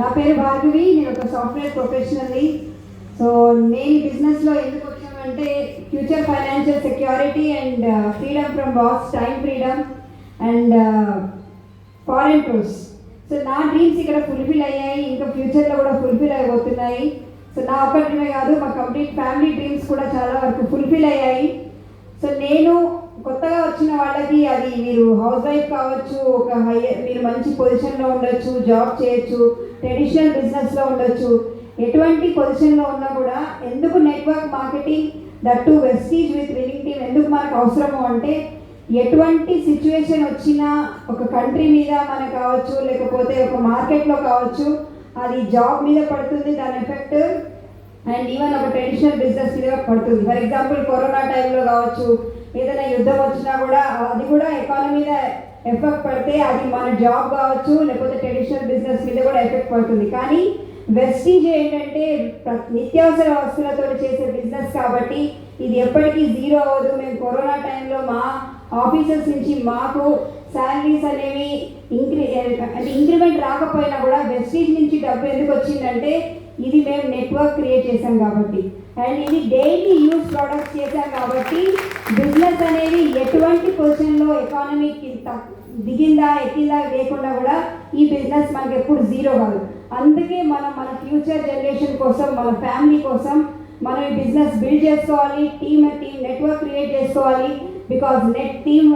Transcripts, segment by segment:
నా పేరు భార్గవి నేను ఒక సాఫ్ట్వేర్ ప్రొఫెషనల్ని. సో నేను బిజినెస్లో ఎందుకు వచ్చానంటే future financial security and freedom from boss time freedom and foreign tours. So నా డ్రీమ్స్ ఇక్కడ ఫుల్ఫిల్ అయ్యాయి ఇంకా ఫ్యూచర్లో కూడా ఫుల్ఫిల్ అయిపోతున్నాయి. సో నా ఒక్కటిమే కాదు మా కంప్లీట్ ఫ్యామిలీ డ్రీమ్స్ కూడా చాలా వరకు ఫుల్ఫిల్ అయ్యాయి. సో నేను కొత్త వాళ్ళకి అది మీరు హౌస్ వైఫ్ కావచ్చు ఒక హై మీరు మంచి పొజిషన్లో ఉండొచ్చు జాబ్ చేయొచ్చు ట్రెడిషనల్ బిజినెస్లో ఉండొచ్చు. ఎటువంటి పొజిషన్లో ఉన్నా కూడా ఎందుకు network marketing that to Vestige with winning team ఎందుకు మనకు అవసరము అంటే ఎటువంటి సిచ్యువేషన్ వచ్చినా ఒక కంట్రీ మీద మనకు కావచ్చు లేకపోతే ఒక మార్కెట్లో కావచ్చు అది జాబ్ మీద పడుతుంది దాని ఎఫెక్ట్ అండ్ ఈవెన్ ఒక ట్రెడిషనల్ బిజినెస్ మీద పడుతుంది. ఫర్ ఎగ్జాంపుల్ కరోనా టైంలో కావచ్చు ఏదైనా యుద్ధం వచ్చినా కూడా అది కూడా ఎకానమీ మీద ఎఫెక్ట్ పడితే అది మన జాబ్ కావచ్చు లేకపోతే ట్రెడిషనల్ బిజినెస్ మీద కూడా ఎఫెక్ట్ పడుతుంది. కానీ వెస్టీజ్ ఏంటంటే నిత్యావసర వస్తువులతో చేసే బిజినెస్ కాబట్టి ఇది ఎప్పటికీ జీరో అవ్వదు. మేము కరోనా టైంలో మా ఆఫీసర్స్ నుంచి మాకు శాలరీస్ అనేవి ఇంక్రీ అంటే ఇంక్రిమెంట్ రాకపోయినా కూడా వెస్టీజ్ నుంచి డబ్బు ఎందుకు వచ్చిందంటే ఇది మేము నెట్వర్క్ క్రియేట్ చేశాం కాబట్టి. అండ్ ఇది డైలీ యూస్ ప్రోడక్ట్స్ చేశాం కాబట్టి బిజినెస్ అనేది ఎటువంటి పొజిషన్లో ఎకానమీ దిగిందా ఎక్కిందా లేకుండా కూడా ఈ బిజినెస్ మనకి ఎప్పుడు జీరో కాదు. అందుకే మనం మన ఫ్యూచర్ జనరేషన్ కోసం మన ఫ్యామిలీ కోసం మనం ఈ బిజినెస్ బిల్డ్ చేసుకోవాలి టీమ్ టీమ్ నెట్వర్క్ క్రియేట్ చేసుకోవాలి because net team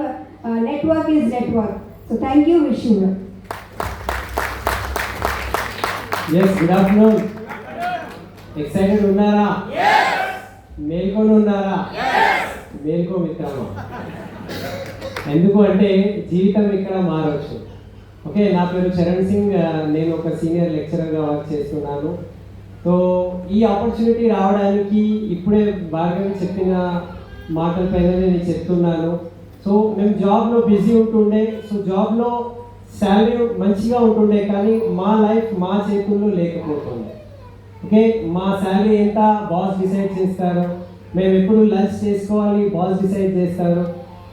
network is network so thank you wish you as good afternoon. Excited ఉన్నారా? మేల్కొని ఉన్నారా? మేల్కో మిత్రమా? ఎందుకు అంటే జీవితం ఇక్కడ మారవచ్చు ఓకే నా పేరు చరణ్ సింగ్ నేను ఒక సీనియర్ లెక్చరర్గా వర్క్ చేస్తున్నాను. సో ఈ ఆపర్చునిటీ రావడానికి ఇప్పుడే బాగా చెప్పిన మాటల పైన నేను చెప్తున్నాను. సో మేము జాబ్లో బిజీ ఉంటుండే. సో జాబ్లో శాలరీ మంచిగా ఉంటుండే కానీ మా లైఫ్ మా చేతుల్లో లేకపోతుండే. ఓకే మా శాలరీ ఎంత? బాస్ డిసైడ్ చేస్తారు. మేము ఎప్పుడు లంచ్ చేసుకోవాలి? బాస్ డిసైడ్ చేస్తారు.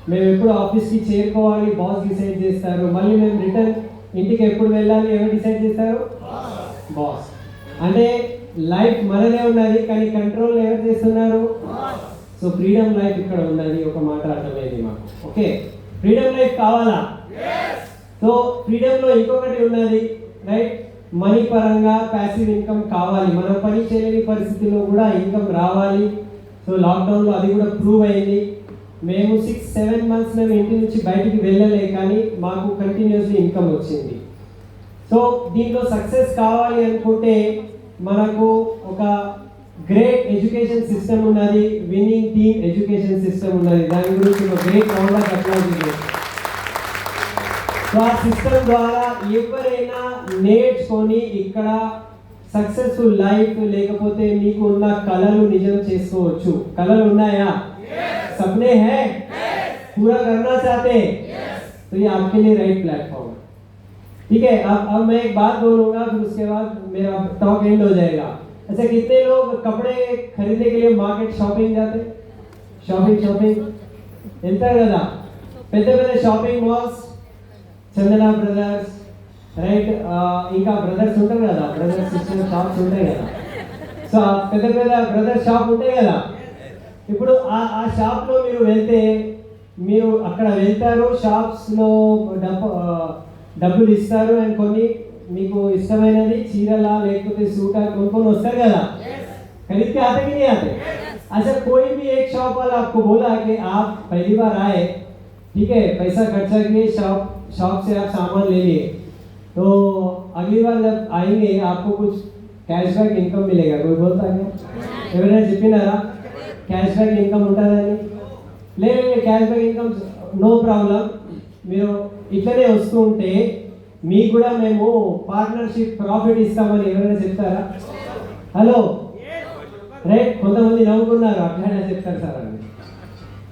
మేము ఎప్పుడు ఆఫీస్కి చేరుకోవాలి? బాస్ డిసైడ్ చేస్తారు. మళ్ళీ మేము రిటర్న్ ఇంటికి ఎప్పుడు వెళ్ళాలి? ఎవరు డిసైడ్ చేస్తారు? బాస్. అంటే లైఫ్ మనదే ఉన్నది కానీ కంట్రోల్ ఎవరు చేస్తున్నారు? సో ఫ్రీడమ్ లైఫ్ ఇక్కడ ఉన్నది. ఒక మాట అర్థమైంది మాకు. ఓకే ఫ్రీడమ్ లైఫ్ కావాలా? సో ఫ్రీడమ్లో ఇంకొకటి ఉన్నది రైట్? మనీ పరంగా ప్యాసివ్ ఇన్కమ్ కావాలి. మనం పని చేయలేని పరిస్థితిలో కూడా ఇన్కమ్ రావాలి. సో లాక్డౌన్లో అది కూడా ప్రూవ్ అయింది. మేము సిక్స్ సెవెన్ మంత్స్ మేము ఇంటి నుంచి బయటికి వెళ్ళలే కానీ మాకు కంటిన్యూస్లీ ఇన్కమ్ వచ్చింది. సో దీంట్లో సక్సెస్ కావాలి అనుకుంటే మనకు ఒక గ్రేట్ ఎడ్యుకేషన్ సిస్టమ్ ఉన్నది విన్నింగ్ టీమ్ ఎడ్యుకేషన్ సిస్టమ్ ఉన్నది. దాని గురించి ఒక great round of applause so ఆ సిస్టమ్ ద్వారా ఎవరైనా నేర్చుకొని ఇక్కడ సక్సెస్ఫుల్ లైఫ్ లేకపోతే మీకు ఉన్న కళలు నిజం చేసుకోవచ్చు కళలు ఉన్నాయా सपने हैं पूरा करना चाहते हैं तो ये आपके लिए राइट प्लेटफॉर्म है ठीक है अब अब मैं एक बात बोलूंगा फिर उसके बाद मेरा टॉक एंड हो जाएगा ऐसे कितने लोग कपड़े खरीदने के लिए मार्केट शॉपिंग जाते షాపింగ్ షాపింగ్ వెళ్తారు కదా పెద్ద పెద్ద shopping malls Chandana brothers right ఇంకా బ్రదర్స్ ఉంటారు కదా బ్రదర్స్ సిస్టర్ షాప్స్ ఉంటాయి కదా సో ఆ పెద్ద పెద్ద బ్రదర్ షాప్ ఉంటాయి కదా ఇప్పుడు ఆ ఆ షాప్లో మీరు వెళ్తే మీరు అక్కడ వెళ్తారు షాప్స్లో డబ్బు ఆ, డబ్బులు ఇస్తారు అండ్ కొన్ని మీకు ఇష్టమైనది చీరలా లేకపోతే సూటా కొనుక్కొని వస్తారు కదా खरीद के आते कि नहीं आते अच्छा कोई भी एक शॉप वाला आपको बोला कि आप पहली बार आए ठीक है पैसा खर्चा किए शॉप शॉप से आप सामान ले लिए तो अगली बार जब आएंगे आपको कुछ कैशबैक इनकम मिलेगा कोई बोलता है क्या ఎవరైనా చెప్పినారా క్యాష్ బ్యాక్ ఇన్కమ్ ఉంటుందని లేదు cash back income no problem మీరు ఇట్లనే వస్తూ ఉంటే మీకు కూడా మేము పార్ట్నర్షిప్ ప్రాఫిట్ ఇస్తామని ఎవరైనా చెప్తారా హలో రైట్ కొంతమంది నవ్వుకున్నారు అట్లనే చెప్తారు సార్ అని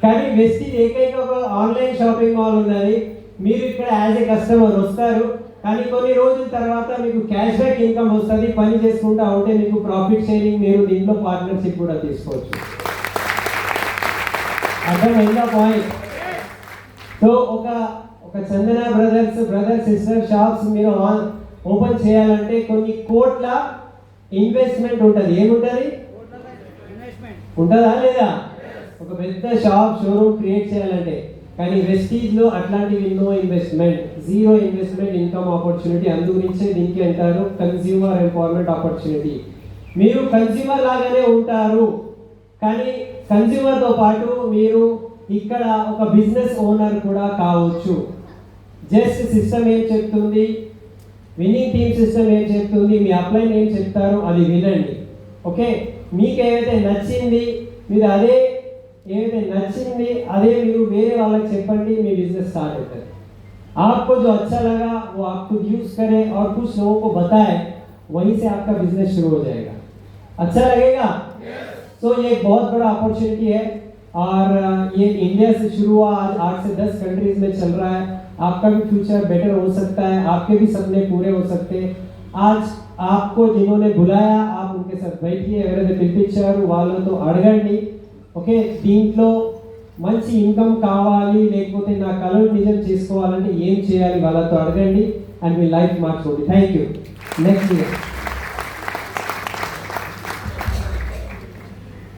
కానీ వెస్టీజ్ ఏకైక ఒక ఆన్లైన్ షాపింగ్ మాల్ ఉన్నది. మీరు ఇక్కడ యాజ్ ఏ కస్టమర్ వస్తారు. కానీ కొన్ని రోజుల తర్వాత మీకు క్యాష్ బ్యాక్ ఇన్కమ్ వస్తుంది. పని చేసుకుంటా ఉంటే మీకు ప్రాఫిట్ షేరింగ్ మీరు దీంట్లో పార్ట్నర్షిప్ కూడా తీసుకోవచ్చు. అర్థమైందా పాయింట్ సో ఒక ఒక Chandana brothers brother sister shops మీరు ఆన్ ఓపెన్ చేయాలంటే కొన్ని కోట్ల ఇన్వెస్ట్మెంట్ ఉంటుంది. ఏముంటుంది? ఉంటుందా లేదా? ఒక పెద్ద షాప్ షోరూమ్ క్రియేట్ చేయాలంటే కానీ వెస్టీజ్లో అట్లాంటివి no investment zero investment income opportunity అందు గురించే దీనికి అంటారు కన్స్యూమర్ ఎంపవర్మెంట్ ఆపర్చునిటీ. మీరు కన్స్యూమర్ లాగానే ఉంటారు కానీ కన్స్యూమర్తో పాటు మీరు ఇక్కడ ఒక బిజినెస్ ఓనర్ కూడా కావచ్చు. జస్ట్ సిస్టమ్ ఏం చెప్తుంది? విన్నింగ్ టీమ్ సిస్టమ్ ఏం చెప్తుంది? మీ అప్లైన్ ఏం చెప్తారు? అది వినండి. ఓకే? మీకు ఏదైతే నచ్చింది మీరు అదే ఏదైతే నచ్చింది అదే మీరు వేరే వాళ్ళకి చెప్పండి మీ బిజినెస్ స్టార్ట్ అవుతుంది आपको जो अच्छा लगा वो आप खुद यूज करें और कुछ लोगों को बताएं वहीं से आपका बिजनेस शुरू हो जाएगा अच्छा लगेगा तो ये एक बहुत बड़ा अपॉर्चुनिटी है और अ, ये इंडिया से शुरू हुआ आज आठ से दस कंट्रीज में चल रहा है आपका भी फ्यूचर बेटर हो सकता है आपके भी सपने पूरे हो सकते हैं आज आपको जिन्होंने बुलाया आप उनके साथ बैठिए ఎవరైతే పిలిపించారు వాళ్ళతో అడగండి ఓకే? దీంట్లో మంచి ఇన్కమ్ కావాలి లేకపోతే నా కళలు నిజం చేసుకోవాలంటే ఏం చేయాలి వాళ్ళతో అడగండి అండ్ మీ లైఫ్ మార్చుకోండి థ్యాంక్ యూ నెక్స్ట్. ఇయర్